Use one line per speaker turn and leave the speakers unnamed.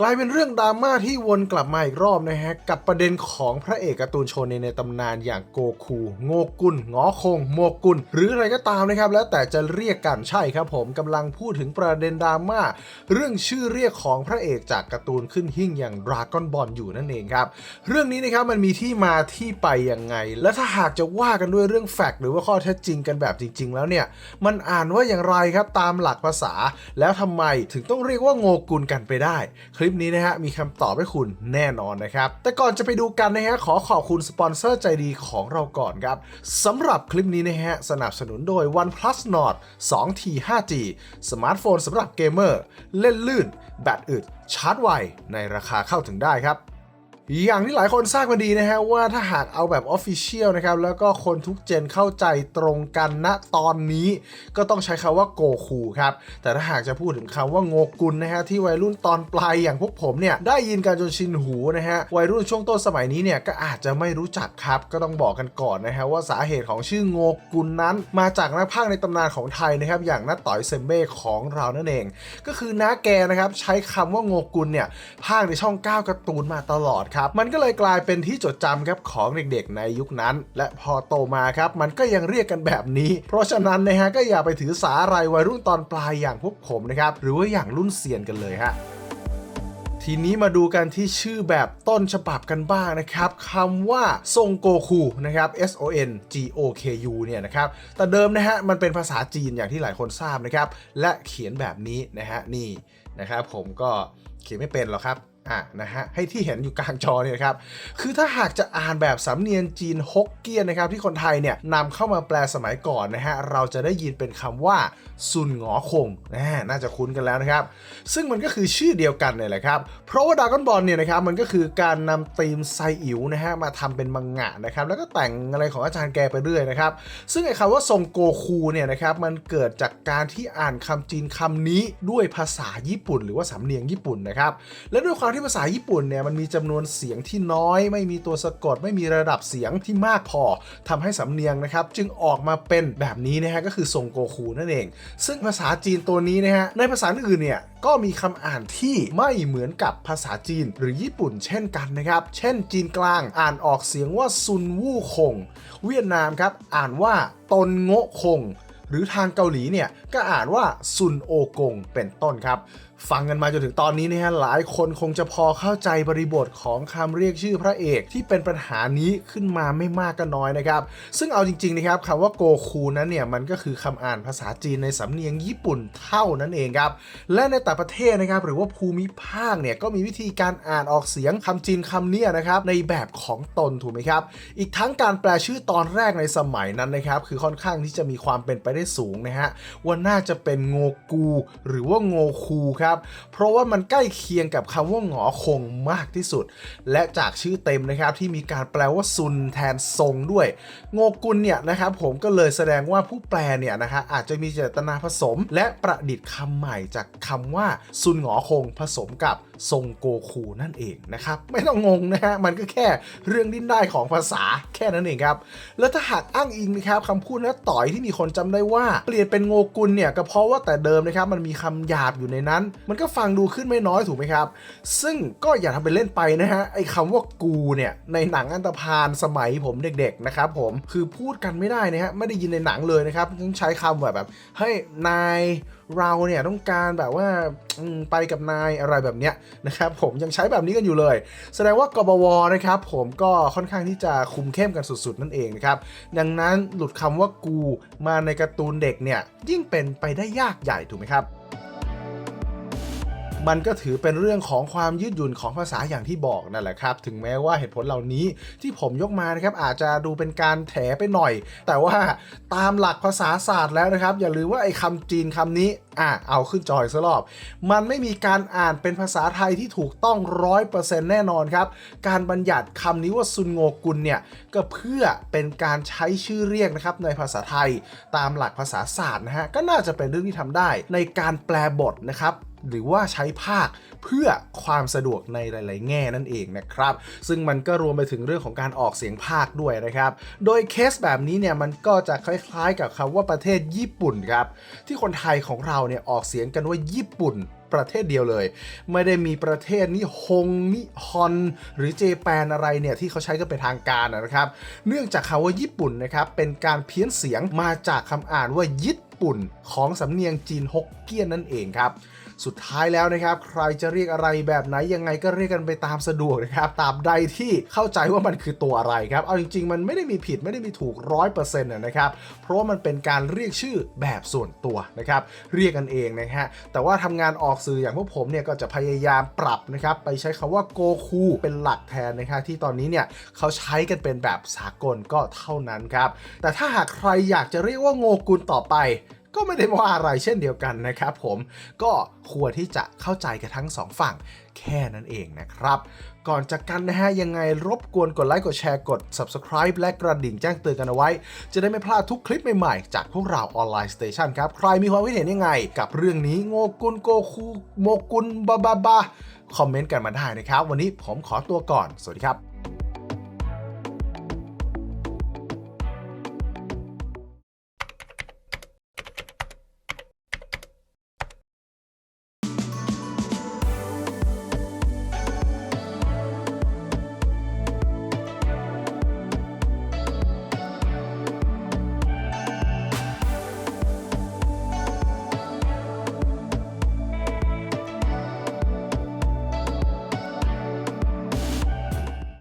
กลายเป็นเรื่องดราม่าที่วนกลับมาอีกรอบนะฮะ กับประเด็นของพระเอกการ์ตูนโชเนในตำนานอย่างโกคู โงกุลงอคง โมกุลหรืออะไรก็ตามนะครับ แล้วแต่จะเรียกกันใช่ครับผมกำลังพูดถึงประเด็นดราม่าเรื่องชื่อเรียกของพระเอกจากการ์ตูนขึ้นหิ่งอย่างดราก้อนบอลอยู่นั่นเองครับ เรื่องนี้นะครับมันมีที่มาที่ไปยังไง และถ้าหากจะว่ากันด้วยเรื่องแฟกต์หรือว่าข้อเท็จจริงกันแบบจริง ๆ แล้วเนี่ยมันอ่านว่าอย่างไรครับตามหลักภาษา แล้วทำไมถึงต้องเรียกว่าโงกุลกันไปได้ลิปนี้นะฮะมีคำตอบให้คุณแน่นอนนะครับ แต่ก่อนจะไปดูกันนะฮะขอขอบคุณสปอนเซอร์ใจดีของเราก่อนครับสำหรับคลิปนี้นะฮะสนับสนุนโดย OnePlus Nord 2T 5G สมาร์ทโฟนสำหรับเกมเมอร์ เล่นลื่น แบตอึด ชาร์จไวในราคาเข้าถึงได้ครับ อย่างที่หลายคนทราบกันดีนะฮะว่าถ้าหากเอาแบบ Official นะครับแล้วก็คนทุกเจนเข้าใจตรงกันณตอนนี้ ก็ต้องใช้คำว่าโกคูครับ แต่ถ้าหากจะพูดถึงคำว่าโงกุลนะฮะที่วัยรุ่นตอนปลายอย่างพวกผมเนี่ยได้ยินกันจนชินหูนะฮะวัยรุ่นช่วงต้นสมัยนี้เนี่ยก็อาจจะไม่รู้จักครับ ก็ต้องบอกกันก่อนนะฮะว่าสาเหตุของชื่อโงกุลนั้น มาจากนักพากในตำนานของไทยนะครับอย่างน้าต่อยเซมเบ้ของเรานั่นเอง ก็คือน้าแกนะครับใช้คำว่าโงกุลเนี่ยพากในช่อง 9การ์ตูนมาตลอดครับ มันก็เลยกลายเป็นที่จดจำครับของเด็กๆในยุคนั้น และพอโตมาครับ มันก็ยังเรียกกันแบบนี้ เพราะฉะนั้นนะฮะก็อย่าไปถือสาอะไรวัยรุ่นตอนปลายอย่างพวกผมนะครับ หรือว่าอย่างรุ่นเซียนกันเลยฮะทีนี้มาดูกันที่ชื่อแบบต้นฉบับกันบ้างนะครับคำว่าทรงโกคูนะครับ S O N G O K U เนี่ยนะครับแต่เดิมนะฮะมันเป็นภาษาจีนอย่างที่หลายคนทราบนะครับ และเขียนแบบนี้นะฮะนี่นะครับผมก็เขียนไม่เป็นหรอกครับ อะนะฮะให้ที่เห็นอยู่กลางจอเนี่ยครับคือถ้าหากจะอ่านแบบสำเนียงจีนฮกเกี้ยนนะครับที่คนไทยเนี่ยนำเข้ามาแปลสมัยก่อนนะฮะเราจะได้ยินเป็นคำว่าซุนหงอคงนะน่าจะคุ้นกันแล้วนะครับ ซึ่งมันก็คือชื่อเดียวกันเนี่ยแหละครับ เพราะว่าดากอนบอลเนี่ยนะครับมันก็คือการนำธีมไซอิ๋วนะฮะมาทำเป็นมังงะนะครับแล้วก็แต่งอะไรของอาจารย์แกไปเรื่อยนะครับซึ่งไอ้คำว่าทรงโกคูเนี่ยนะครับมันเกิดจากการที่อ่านคำจีนคำนี้ด้วยภาษาญี่ปุ่น หรือว่าสำเนียงญี่ปุ่นนะครับและด้วยความที่ภาษาญี่ปุ่นเนี่ยมันมีจำนวนเสียงที่น้อย ไม่มีตัวสะกด ไม่มีระดับเสียงที่มากพอทำให้สำเนียงนะครับจึงออกมาเป็นแบบนี้นะฮะก็คือทรงโกคูนั่นเอง ซึ่งภาษาจีนตัวนี้นะฮะในภาษาอื่นเนี่ยก็มีคำอ่านที่ไม่เหมือนกับภาษาจีนหรือญี่ปุ่นเช่นกันนะครับ เช่นจีนกลางอ่านออกเสียงว่าซุนวู่คง เวียดนามครับอ่านว่าตนโงคง หรือทางเกาหลีเนี่ยก็อ่านว่าซุนโอกงเป็นต้นครับ ฟังกันมาจนถึงตอนนี้นะฮะหลายคนคงจะพอเข้าใจบริบทของคำเรียกชื่อพระเอกที่เป็นปัญหานี้ขึ้นมาไม่มากก็น้อยนะครับ ซึ่งเอาจริงๆนะครับคำว่าโกคูนั้นเนี่ยมันก็คือคำอ่านภาษาจีนในสำเนียงญี่ปุ่นเท่านั้นเองครับ และในแต่ประเทศนะครับหรือว่าภูมิภาคเนี่ยก็มีวิธีการอ่านออกเสียงคำจีนคำเนี้ยนะครับในแบบของตนถูกไหมครับ อีกทั้งการแปลชื่อตอนแรกในสมัยนั้นนะครับคือค่อนข้างที่จะมีความเป็นไปได้สูงนะฮะว่าน่าจะเป็นโงกูหรือว่าโงคูครับ เพราะว่ามันใกล้เคียงกับคำว่าหงอคงมากที่สุด และจากชื่อเต็มนะครับที่มีการแปลว่าซุนแทนทรงด้วย โงกุลเนี่ยนะครับผมก็เลยแสดงว่าผู้แปลเนี่ยนะฮะอาจจะมีเจตนาผสม และประดิษฐ์คำใหม่จากคำว่าซุนหงอคงผสมกับทรงโกคูนั่นเองนะครับ ไม่ต้องงงนะฮะมันก็แค่เรื่องดิ้นได้ของภาษาแค่นั้นเองครับ แล้วถ้าหากอ้างอิงนะครับคำพูดนะต่อยที่มีคนจำได้ว่าเปลี่ยนเป็นโงกุลเนี่ยก็เพราะว่าแต่เดิมนะครับมันมีคำหยาบอยู่ในนั้น มันก็ฟังดูขึ้นไม่น้อยถูกไหมครับ ซึ่งก็อย่าทำเป็นเล่นไปนะฮะไอ้คำว่ากูเนี่ยในหนังอันตรพานสมัยผมเด็กๆนะครับผมคือพูดกันไม่ได้นะฮะไม่ได้ยินในหนังเลยนะครับต้องใช้คำแบบแบบเฮ้ยนายเราเนี่ยต้องการแบบว่าไปกับนายอะไรแบบเนี้ยนะครับผมยังใช้แบบนี้กันอยู่เลย แสดงว่ากบวนะครับผมก็ค่อนข้างที่จะคุมเข้มกันสุดๆ นั่นเองนะครับดังนั้นหลุดคำว่ากูมาในการ์ตูนเด็กเนี่ยยิ่งเป็นไปได้ยากใหญ่ถูกไหมครับ มันก็ถือเป็นเรื่องของความยืดหยุ่นของภาษาอย่างที่บอกนั่นแหละครับ ถึงแม้ว่าเหตุผลเหล่านี้ที่ผมยกมานะครับอาจจะดูเป็นการแถไปหน่อย แต่ว่าตามหลักภาษาศาสตร์แล้วนะครับ อย่าลืมว่าไอ้คำจีนคำนี้อะเอาขึ้นจอยซะรอบ มันไม่มีการอ่านเป็นภาษาไทยที่ถูกต้องร้อยเปอร์เซ็นต์แน่นอนครับ การบัญญัติคำนี้ว่าซุนโงกุลเนี่ย ก็เพื่อเป็นการใช้ชื่อเรียกนะครับในภาษาไทย ตามหลักภาษาศาสตร์นะฮะ ก็น่าจะเป็นเรื่องที่ทำได้ในการแปลบทนะครับ หรือว่าใช้ภาคเพื่อความสะดวกในหลาย ๆ แง่นั่นเองนะครับ ซึ่งมันก็รวมไปถึงเรื่องของการออกเสียงภาคด้วยนะครับ โดยเคสแบบนี้เนี่ยมันก็จะคล้าย ๆ กับคำว่าประเทศญี่ปุ่นครับ ที่คนไทยของเราเนี่ยออกเสียงกันว่าญี่ปุ่นประเทศเดียวเลย ไม่ได้มีประเทศนิฮงนิฮอนหรือเจแปนอะไรเนี่ยที่เขาใช้กันเป็นทางการนะครับ เนื่องจากคำว่าญี่ปุ่นนะครับเป็นการเพี้ยนเสียงมาจากคำอ่านว่าญี่ปุ่นของสำเนียงจีนฮกเกี้ยนนั่นเองครับสุดท้ายแล้วนะครับใครจะเรียกอะไรแบบไหนยังไงก็เรียกกันไปตามสะดวกนะครับตาบใดที่เข้าใจว่ามันคือตัวอะไรครับเอาจริงๆ มันไม่ได้มีผิดไม่ได้มีถูกร้อยเปอร์เซ็นต์นะครับเพราะว่ามันเป็นการเรียกชื่อแบบส่วนตัวนะครับเรียกกันเองนะฮะแต่ว่าทำงานออกสื่ออย่างพวกผมเนี่ยก็จะพยายามปรับนะครับไปใช้คำว่าโกคูเป็นหลักแทนนะครับที่ตอนนี้เนี่ยเขาใช้กันเป็นแบบสากลก็เท่านั้นครับแต่ถ้าหากใครอยากจะเรียกว่าโงกุลต่อไป ก็ไม่ได้ว่าอะไรเช่นเดียวกันนะครับ ผมก็ควรที่จะเข้าใจกันทั้งสองฝั่งแค่นั้นเองนะครับ ก่อนจากกันนะฮะ ยังไงรบกวนกดไลค์กดแชร์กด subscribe และกระดิ่งแจ้งเตือนกันเอาไว้ จะได้ไม่พลาดทุกคลิปใหม่ๆ จากพวกเราออนไลน์สเตชันครับ ใครมีความคิดเห็นยังไง กับเรื่องนี้โงกุลโกคูโมกุลบาบาบาคอมเมนต์กันมาได้นะครับ วันนี้ผมขอตัวก่อน สวัสดีครับ